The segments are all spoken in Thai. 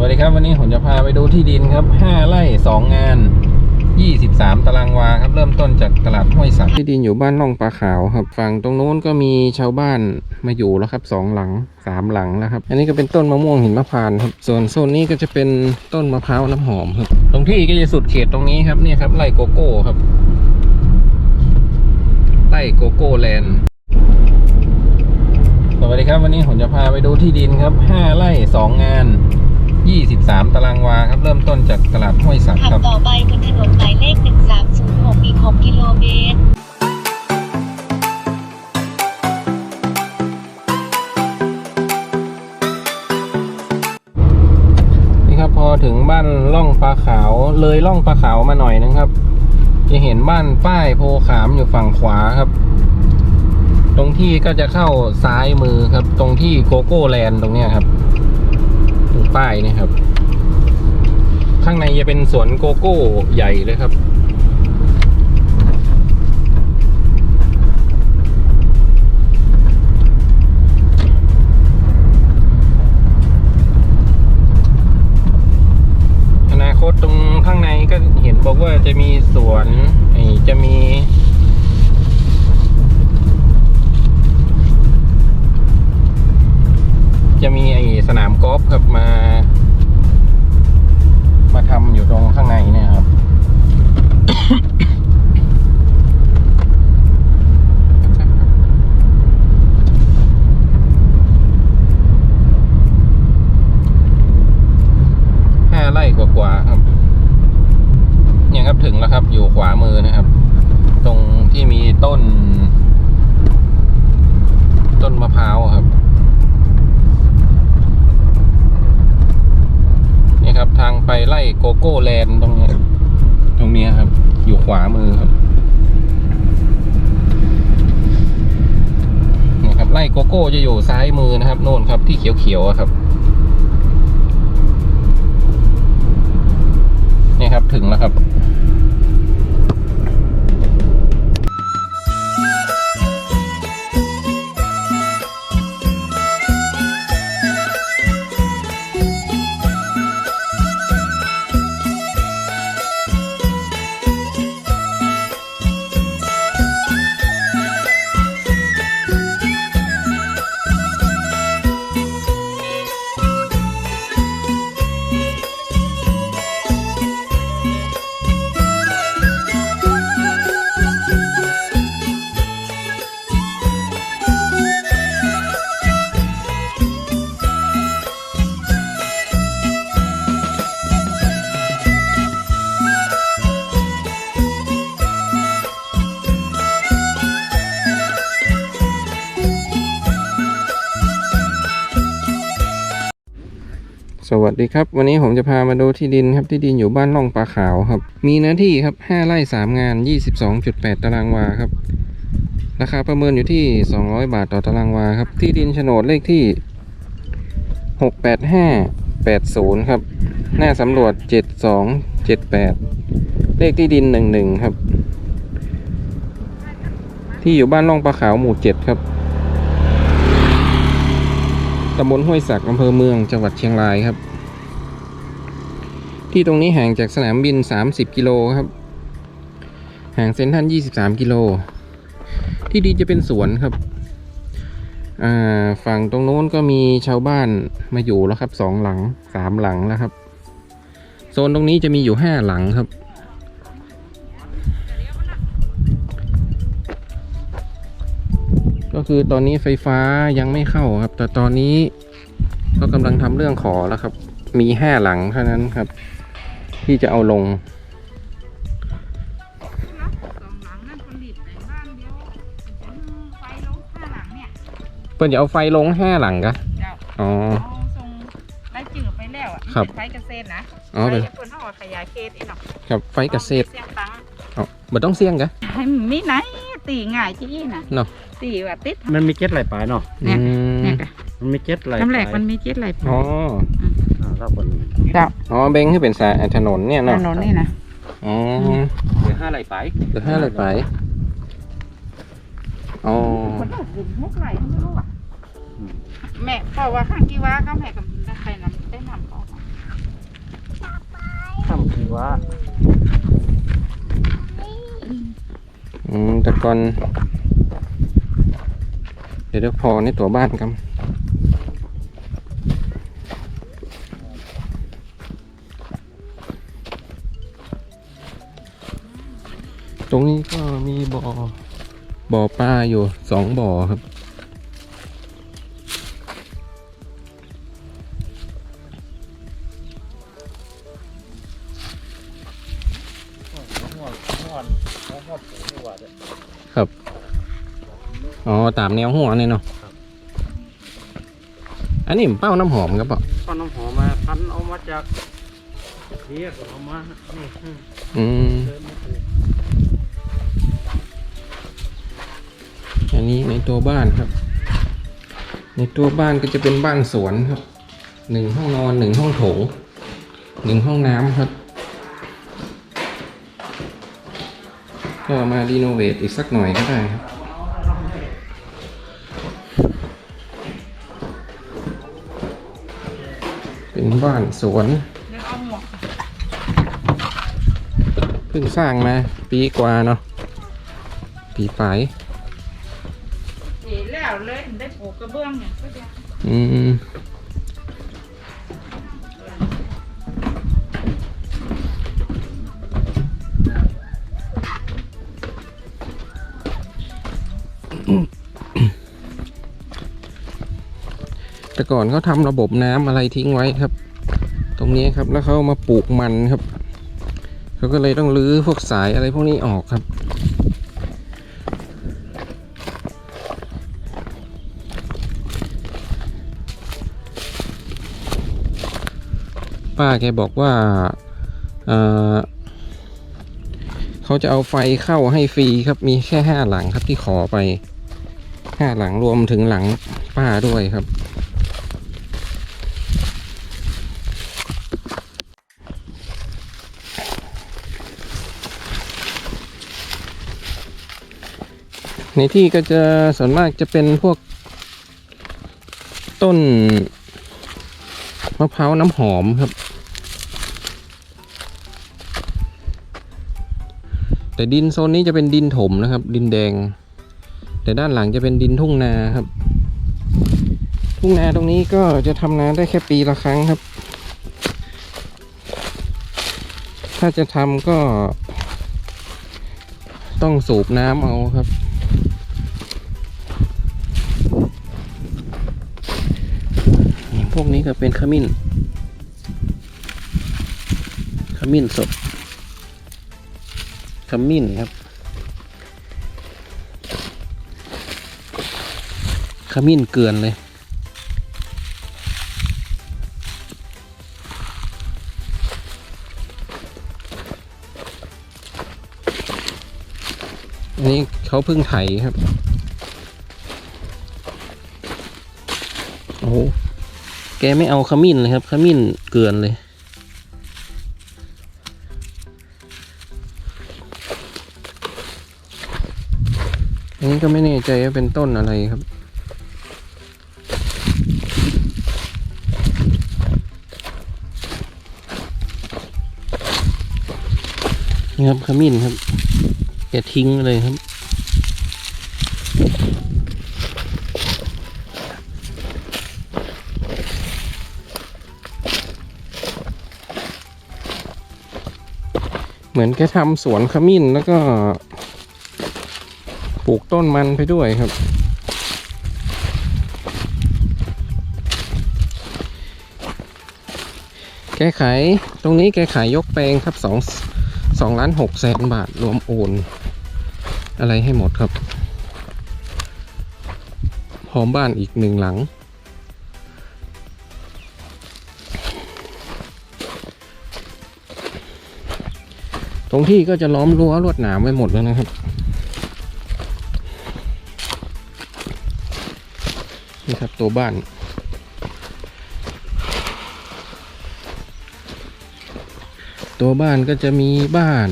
วัสดีครับวันนี้ผมจะพาไปดูที่ดินครับ 5ไร่2 งาน 23 ตารางวาครับ เริ่มต้นจากตลาดห้วยสักที่ดินอยู่บ้านล่องปลาขาวครับ ฝั่งตรงนู้นก็มีชาวบ้านมาอยู่แล้วครับสองหลังสามหลังแล้วครับ อันนี้ก็เป็นต้นมะม่วงหินมะพร้านต์ครับ ส่วนโซนนี้ก็จะเป็นต้นมะพร้าวน้ำหอมครับ ตรงที่ก็จะสุดเขตตรงนี้ครับเนี่ยครับไร่โกโก้ครับไร่โกโก้แลนด์สวัสดีครับวันนี้ผมจะพาไปดูที่ดินครับ 5 ไร่ 2 งาน 23ตารางวาครับ เริ่มต้นจากตลาดห้วยสักขับครับต่อไปบนถนนหมายเลข 1306 อีก 6 กิโลเมตร นี่ครับพอถึงบ้านล่องปลาขาวเลยล่องปลาขาวมาหน่อยนึงครับ จะเห็นบ้านป้ายโพขามอยู่ฝั่งขวาครับ ตรงที่ก็จะเข้าซ้ายมือครับ ตรงที่โกโก้แลนด์ตรงเนี้ยครับตรงป้ายนี่ครับ ข้างในจะเป็นสวนโกโก้ใหญ่เลยครับ อนาคตตรงข้างในก็เห็นบอกว่าจะมีสวนจะมีจะมีไอสนามกอล์ฟครับมาทำอยู่ตรงข้างในเนี่ยครับ ห้าไร่กว่าๆครับ เนี่ยครับถึงแล้วครับ อยู่ขวามือนะครับ ตรงที่มีต้น ต้นมะพร้าวครับ เนี่ยครับ ทาง ไปไล่โกโก้แลนด์ตรงเนี้ยตรงเนี้ยครับ อยู่ขวามือครับเนี่ยครับไล่โกโก้จะอยู่ซ้ายมือนะครับโน่นครับที่เขียวๆอะครับเนี่ยครับถึงแล้วครับ สวัสดีครับ วันนี้ผมจะพามาดูที่ดินครับที่ดินอยู่บ้านล่องปลาขาวครับ มีเนื้อที่ครับ 5 ไร่ 3 งาน 22.8 ตารางวาครับ ราคาประเมินอยู่ที่ 200 บาทต่อตารางวาครับ ที่ดินโฉนดเลขที่ 68580 ครับ หน้าสำรวจ 7278 เลขที่ดิน 11 ครับ ที่อยู่บ้านล่องปลาขาวหมู่ 7 ครับ ตำบลห้วยสักอำเภอเมืองจังหวัดเชียงรายครับ ที่ตรงนี้ห่างจากสนามบิน 30 กิโลครับ ห่างเซ็นทรัล23 กิโล ที่ดีจะเป็นสวนครับอ่าฝั่งตรงโน้นก็มีชาวบ้านมาอยู่แล้วครับสองหลังสามหลังแล้วครับ โซนตรงนี้จะมีอยู่ห้าหลังครับ ก็คือตอนนี้ไฟฟ้ายังไม่เข้าครับ แต่ตอนนี้ก็กำลังทำเรื่องขอแล้วครับ มีห้าหลังเท่านั้นครับ ที่จะเอาลงสองหลังนั่นผลิตในบ้านเดียวจะมีไฟลงห้าหลังเนี่ยเพื่อนจะเอาไฟลงห้าหลังกะเจ้าอ๋อเอาส่งได้จืดไปแล้วอะครับเป็นไฟเกษตรนะอ๋อเป็นไฟคนเขาขยายเขตไอ้หนอกครับไฟเกษตรเสียงตังค์อ๋อมันต้องเสี่ยงกะให้มีไหน ตีง่ายจี้นะเนาะ ตีว่าติดมันมีเจ็ดหลายปลายเนาะเนี่ยอืมเนี่ยค่ะมันมีเจ็ดหลายน้ำแหลกปมัลานยมีเจ็ดไหลอ๋ออ่าเราคนเจ้าอ๋อเบงให้เป็นสายถนนเนี่ยถเนาะนนนี่นะอ๋อเหลือห้าหลายปลายเดี๋ยวห้าเลยไปอ๋อคนอื่นดึงมุกไหลเขาไม่รู้อะแม่บอกว่าข้างกีว่าเขาแม่กับใครนำได้นำเขามาทำคือว่า อืมแต่ ก่อน เดี๋ยวพอในตัวบ้านครับตรงนี้ก็มีบ่อบ่อปลาอยู่สองบ่อครับ ครับ อ๋อ ตามแนวหัวเนี่ยเนาะอันนี้เป้าน้ำหอมครับเปล่าก้อนน้ำหอมมาพันเอามาจากเทียกเอามา นี่อืมอืม เดินมาปลูกอันนี้ในตัวบ้านครับ ในตัวบ้านก็จะเป็นบ้านสวนครับ หนึ่งห้องนอนหนึ่งห้องโถงหนึ่งห้องน้ำครับ ก็มารีโนเวทอีกสักหน่อยก็ได้ครับเป็นบ้านสวนเดี๋ยวเอาหมวกเพิ่งสร้างมาปีกว่าเนาะปีปลายเอ๋แล้วเลยถึงได้ปลูกกระเบื้องเนี่ยก็จะอืม แต่ก่อนเขาทำระบบน้ำอะไรทิ้งไว้ครับ ตรงนี้ครับแล้วเขามาปลูกมันครับเขาก็เลยต้องรื้อพวกสายอะไรพวกนี้ออกครับ ป้าแกบอกว่าเเขาจะเอาไฟเข้าให้ฟรีครับมีแค่ห้าหลังครับที่ขอไป ห้าหลังรวมถึงหลังป้าด้วยครับ ในที่ก็จะส่วนมากจะเป็นพวกต้นมะพร้าวน้ำหอมครับ แต่ดินโซนนี้จะเป็นดินถมนะครับ ดินแดง แต่ด้านหลังจะเป็นดินทุ่งนาครับ ทุ่งนาตรงนี้ก็จะทำนาได้แค่ปีละครั้งครับ ถ้าจะทำก็ ต้องสูบน้ำเอาครับ พวกนี้ก็เป็นขมิ้น ขมิ้นสดขมิ้นครับ มิ้นเกลือนเลย อันนี้เขาเพิ่งไถครับ โอ้โหแกไม่เอาขมิ้นเลยครับ ขมิ้นเกลือนเลยอันนี้ก็ไม่แน่ใจว่าเป็นต้นอะไรครับ นี่ครับขมิ้นครับแกทิ้งเลยครับ เหมือนแกทำสวนขมิ้นแล้วก็ ปลูกต้นมันไปด้วยครับ แกขายตรงนี้แกขายยกแปลงครับสอง สองล้านหกแสนบาทรวมโอน อะไรให้หมดครับ พร้อมบ้านอีกหนึ่งหลัง ตรงที่ก็จะล้อมรั้วลวดหนามไว้หมดแล้วนะครับนี่ครับตัวบ้าน ตัวบ้านก็จะมีบ้าน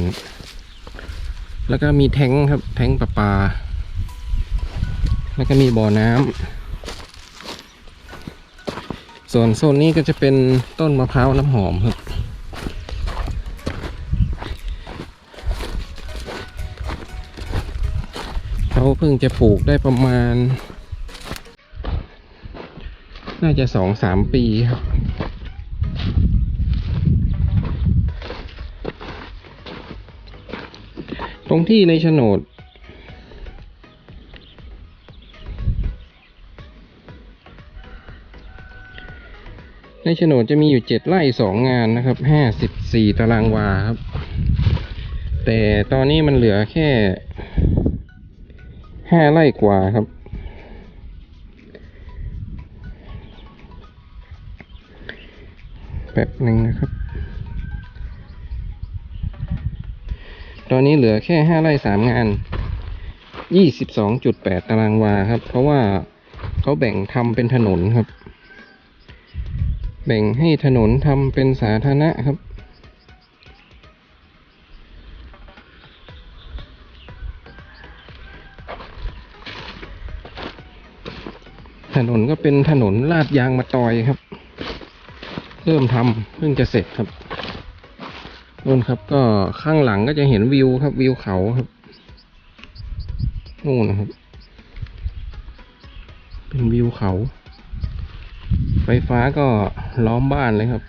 แล้วก็มีแทงครับ แทงประปา แล้วก็มีบ่อน้ำส่วนโซนนี้ก็จะเป็นต้นมะพร้าวน้ำหอมครับเขาเพิ่งจะปลูกได้ประมาณ น่าจะสองสามปีครับ ตรงที่ในโฉนด ในโฉนดจะมีอยู่เจ็ดไร่สองงานนะครับห้าสิบสี่ตารางวาครับ แต่ตอนนี้มันเหลือแค่ห้าไร่กว่าครับแบบหนึ่งนะครับ อนนี้เหลือแค่ห้าไร่สามงานยี่สิบสองจุดแปดตารางวาครับ เพราะว่าเขาแบ่งทำเป็นถนนครับ แบ่งให้ถนนทำเป็นสาธารณะครับถนนก็เป็นถนนลาดยางมาตอยครับ เริ่มทำเพิ่งจะเสร็จครับ นู่นครับ ก็ข้างหลังก็จะเห็นวิวครับวิวเขาครับนู่นนะครับ เป็นวิวเขา ไฟฟ้าก็ล้อมบ้านเลยครับ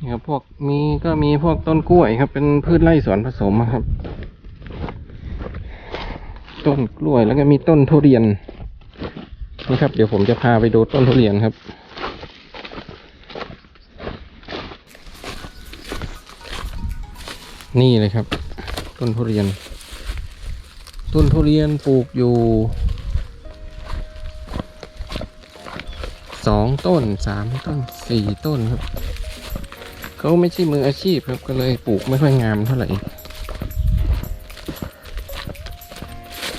นี่ครับพวกมีก็มีพวกต้นกล้วยครับ เป็นพืชไร่สวนผสมครับ ต้นกล้วยแล้วก็มีต้นทุเรียนนี่ครับ เดี๋ยวผมจะพาไปดูต้นทุเรียนครับ นี่เลยครับ ต้นทุเรียน ต้นทุเรียนปลูกอยู่สองต้นสามต้นสี่ต้นครับเขาไม่ใช่มืออาชีพครับก็เลยปลูกไม่ค่อยงามเท่าไหร่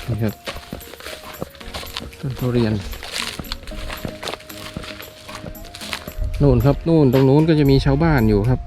นี่ครับต้นทุเรียนนู่นครับนู่นตรงนู้นก็จะมีชาวบ้านอยู่ครับ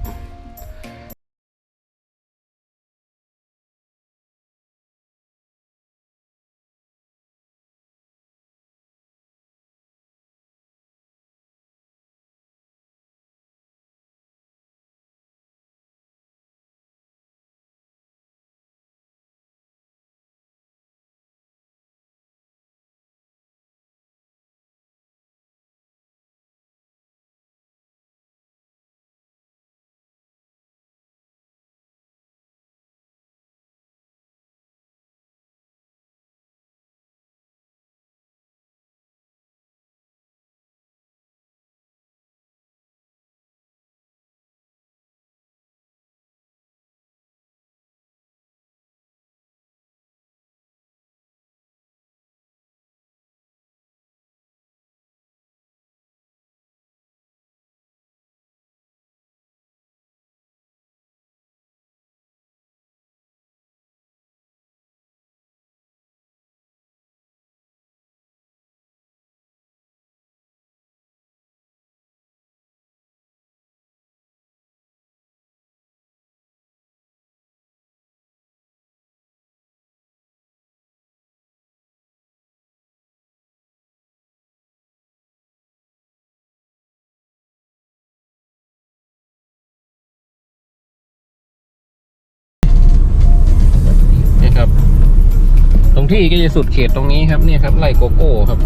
งที่ก็จะสุดเขตตรงนี้ครับเนี่ยครับไร่โกโก้ครับ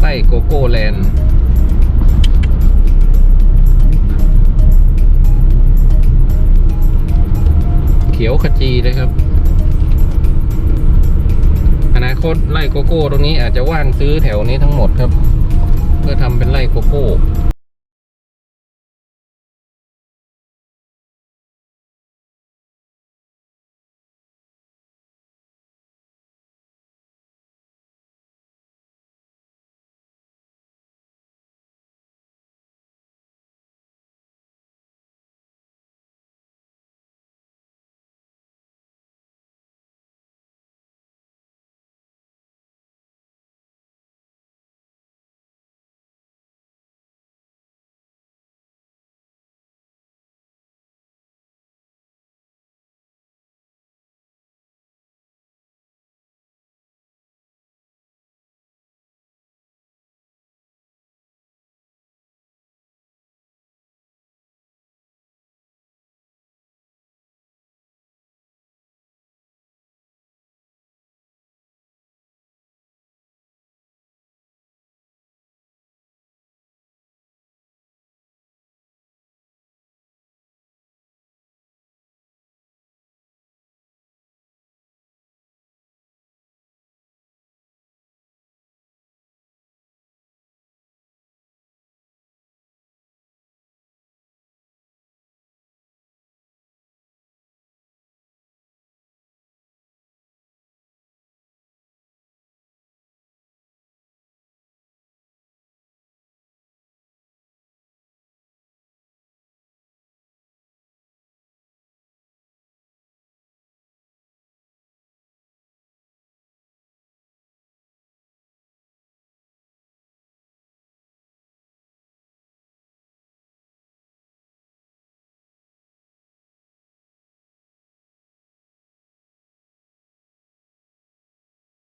ไร่โกโก้แลนด์เขียวขจีเลยครับ อนาคตไร่โกโก้ตรงนี้อาจจะว่างซื้อแถวนี้ทั้งหมดครับ เพื่อทำเป็นไร่โกโก้